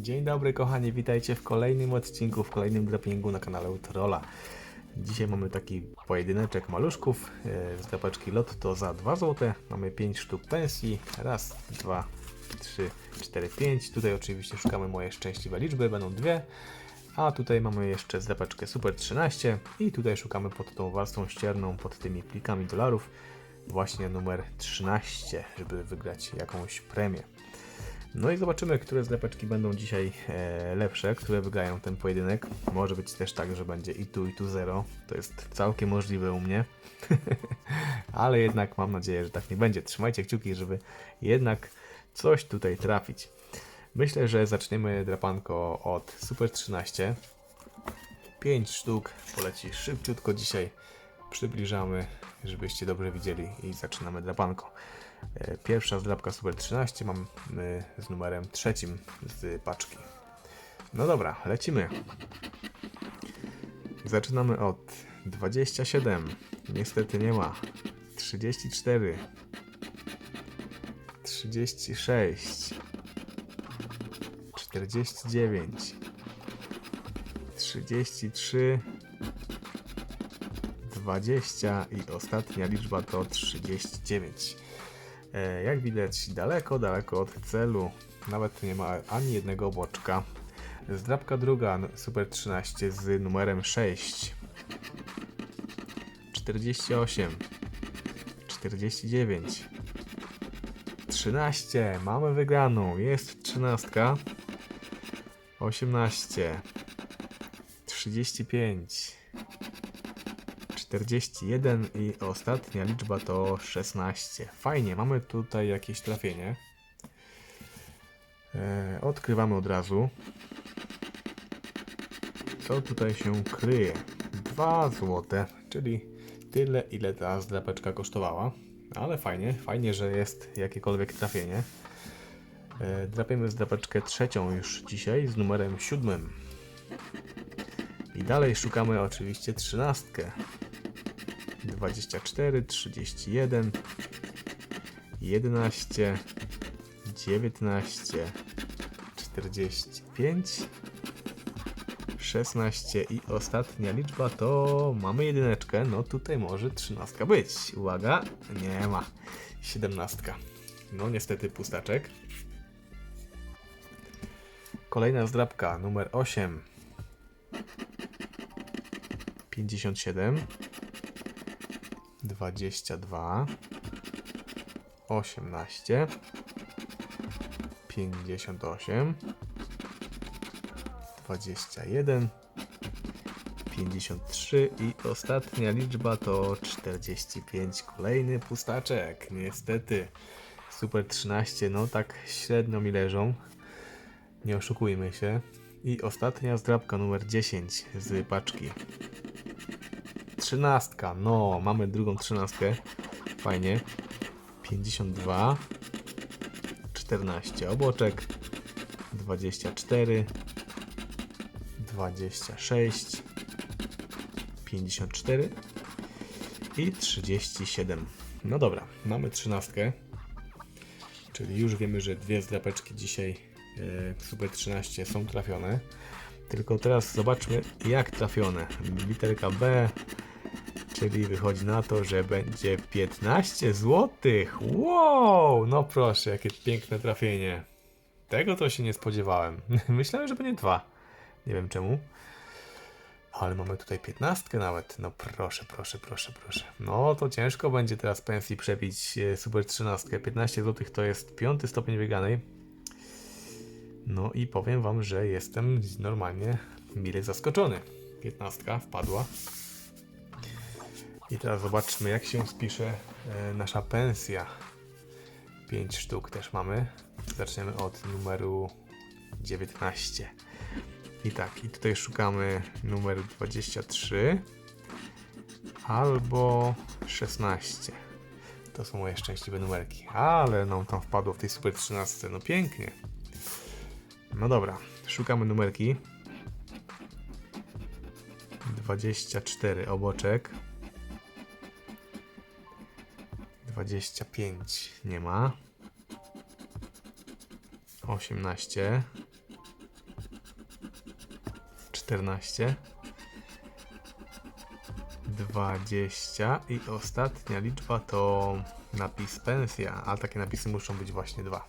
Dzień dobry kochani, witajcie w kolejnym odcinku, w kolejnym drapingu na kanale Utrola. Dzisiaj mamy taki pojedyneczek maluszków e, z drapeczki Lotto za 2 zł. Mamy 5 sztuk pensji. Raz, dwa, trzy, cztery, pięć. Tutaj oczywiście szukamy moje szczęśliwe liczby, będą dwie. A tutaj mamy jeszcze zdrapeczkę Super 13 i tutaj szukamy pod tą warstwą ścierną, pod tymi plikami dolarów właśnie numer 13, żeby wygrać jakąś premię. No i zobaczymy, które zlepeczki będą dzisiaj e, lepsze, które wygrają ten pojedynek. Może być też tak, że będzie i tu, i tu zero. To jest całkiem możliwe u mnie. Ale jednak mam nadzieję, że tak nie będzie. Trzymajcie kciuki, żeby jednak coś tutaj trafić. Myślę, że zaczniemy drapanko od Super 13. 5 sztuk poleci szybciutko dzisiaj. Przybliżamy, żebyście dobrze widzieli i zaczynamy drapanko. E, Pierwsza zdrapka Super 13 mamy z numerem trzecim z paczki. No dobra, lecimy. Zaczynamy od 27. Niestety nie ma. 34. 36. 49. 33. 20 i ostatnia liczba to 39. E, Jak widać, daleko, daleko od celu. Nawet nie ma ani jednego boczka. Zdrabka druga, Super 13 z numerem 6. 48. 49. 13. Mamy wygraną. Jest 13. 18. 35. 41 i ostatnia liczba to 16. Fajnie, mamy tutaj jakieś trafienie. E, odkrywamy od razu. Co tutaj się kryje? 2 złote, czyli tyle ile ta zdrapeczka kosztowała. Ale fajnie, fajnie, że jest jakiekolwiek trafienie. E, drapiemy zdrapeczkę trzecią już dzisiaj z numerem siódmym. I dalej szukamy oczywiście trzynastkę. 24, 31, 11, 19, 45, 16 i ostatnia liczba to mamy jedyneczkę. No tutaj może trzynastka być. Uwaga, nie ma. Siedemnastka. No niestety pustaczek. Kolejna zdrabka, numer 8. 57 22 18 58 21 53 i ostatnia liczba to 45. Kolejny pustaczek. Niestety. Super 13, no tak średnio mi leżą. Nie oszukujmy się. I ostatnia zdrabka numer 10 z paczki. Trzynastka, no, mamy drugą trzynastkę. Fajnie. 52. 14 oboczek. 24. 26. 54. I 37. No dobra, mamy trzynastkę. Czyli już wiemy, że dwie zdrapeczki dzisiaj e, Super 13 są trafione. Tylko teraz zobaczmy jak trafione. Literka B, czyli wychodzi na to, że będzie 15 zł. Wow! No proszę, jakie piękne trafienie. Tego to się nie spodziewałem. Myślałem, że będzie dwa. Nie wiem czemu. Ale mamy tutaj 15 nawet. No proszę, proszę, proszę, proszę. No to ciężko będzie teraz pensji przebić e, Super 13. 15 zł to jest piąty stopień wygranej. No i powiem wam, że jestem normalnie mile zaskoczony. 15 wpadła. I teraz zobaczmy, jak się spisze e, nasza pensja. 5 sztuk też mamy. Zaczniemy od numeru 19. I tak, i tutaj szukamy numeru 23 albo 16. To są moje szczęśliwe numerki. Ale nam tam wpadło w tej super 13. No pięknie. No dobra, szukamy numerki. 24 oboczek. 25 nie ma. 18 14, 20 i ostatnia liczba to napis pensja, a takie napisy muszą być właśnie dwa.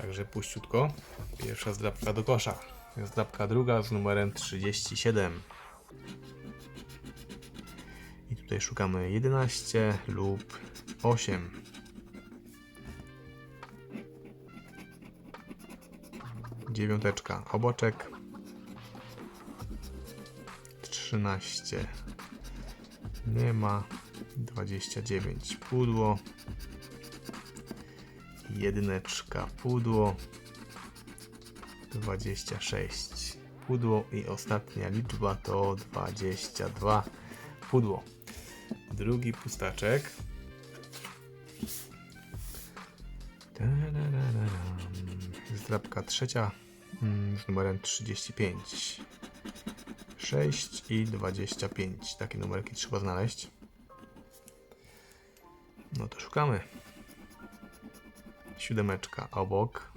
Także puściutko. Pierwsza zdrabka do kosza. Zdrabka druga z numerem 37. I tutaj szukamy 11 lub 8. Dziewiąteczka, oboczek. 13. Nie ma. 29 pudło. Jedyneczka pudło. 26 pudło i ostatnia liczba to 22 pudło. Drugi pustaczek. Zdrabka trzecia mm, z numerem 35. 6 i 25. Takie numerki trzeba znaleźć. No to szukamy. Siódemeczka obok.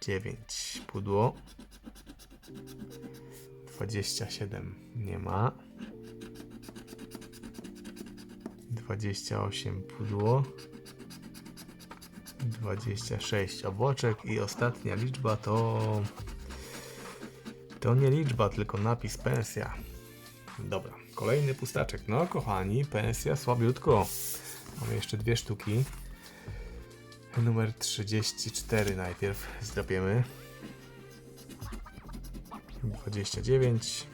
9 pudło. 27 nie ma. 28 pudło. 26 oboczek i ostatnia liczba to to nie liczba, tylko napis pensja. Dobra, kolejny pustaczek. No kochani, pensja słabiutko. Mamy jeszcze dwie sztuki. Numer 34 najpierw zdrapiemy. 29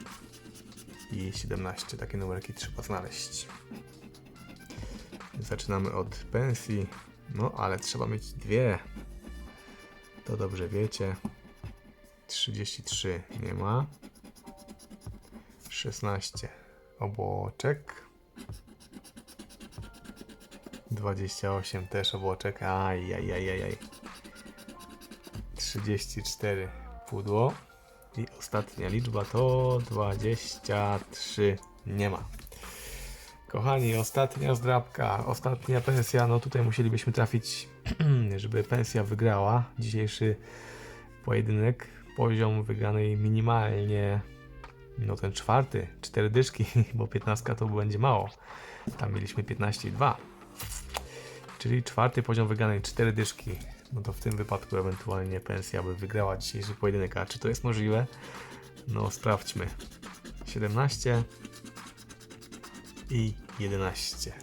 i 17. Takie numerki trzeba znaleźć. Zaczynamy od pensji. No, ale trzeba mieć dwie. To dobrze wiecie. 33 nie ma. 16 obłoczek. 28 też obłoczek. Aj, aj, aj, aj, aj. 34 pudło. I ostatnia liczba to 23 nie ma. Kochani, ostatnia zdrabka, ostatnia pensja. No tutaj musielibyśmy trafić, żeby pensja wygrała. Dzisiejszy pojedynek. Poziom wygranej minimalnie. No ten czwarty, cztery dyszki, bo 15 to będzie mało. Tam mieliśmy 15,2. Czyli czwarty poziom wygranej, cztery dyszki. No to w tym wypadku ewentualnie pensja by wygrała dzisiejszy pojedynek. A czy to jest możliwe? No sprawdźmy. 17 i 11.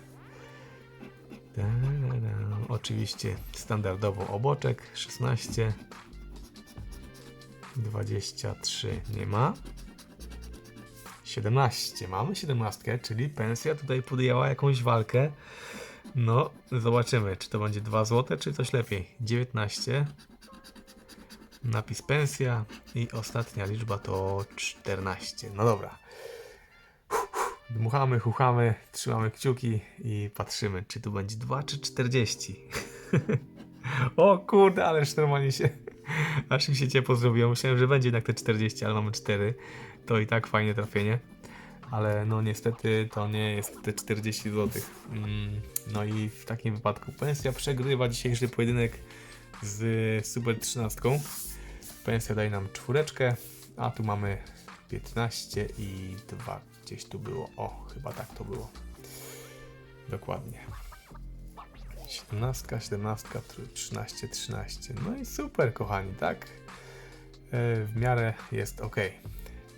Ta-da-da. Oczywiście standardowo oboczek 16. 23 nie ma. 17 mamy 17, czyli pensja tutaj podjęła jakąś walkę. No, zobaczymy, czy to będzie 2 zł, czy coś lepiej. 19. Napis pensja i ostatnia liczba to 14. No dobra. Dmuchamy, chuchamy, trzymamy kciuki i patrzymy, czy tu będzie 2 czy 40. o kurde, ależ normalnie się. Aż mi się ciepło zrobiło. Myślałem, że będzie jednak te 40, ale mamy 4. To i tak fajnie trafienie. Ale no niestety to nie jest te 40 zł. Mm, no i w takim wypadku pensja przegrywa dzisiejszy pojedynek z Super 13. Pensja daje nam czwóreczkę, a tu mamy 15 i 2. Gdzieś tu było. O, chyba tak to było. Dokładnie. 17, 17, 13, 13. No i super, kochani, tak? E, W miarę jest ok.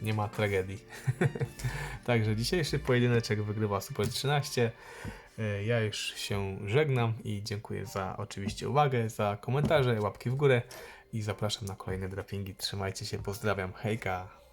Nie ma tragedii. Także dzisiejszy pojedyneczek wygrywa Super 13. E, Ja już się żegnam i dziękuję za oczywiście uwagę, za komentarze, łapki w górę i zapraszam na kolejne drapingi. Trzymajcie się, pozdrawiam, hejka!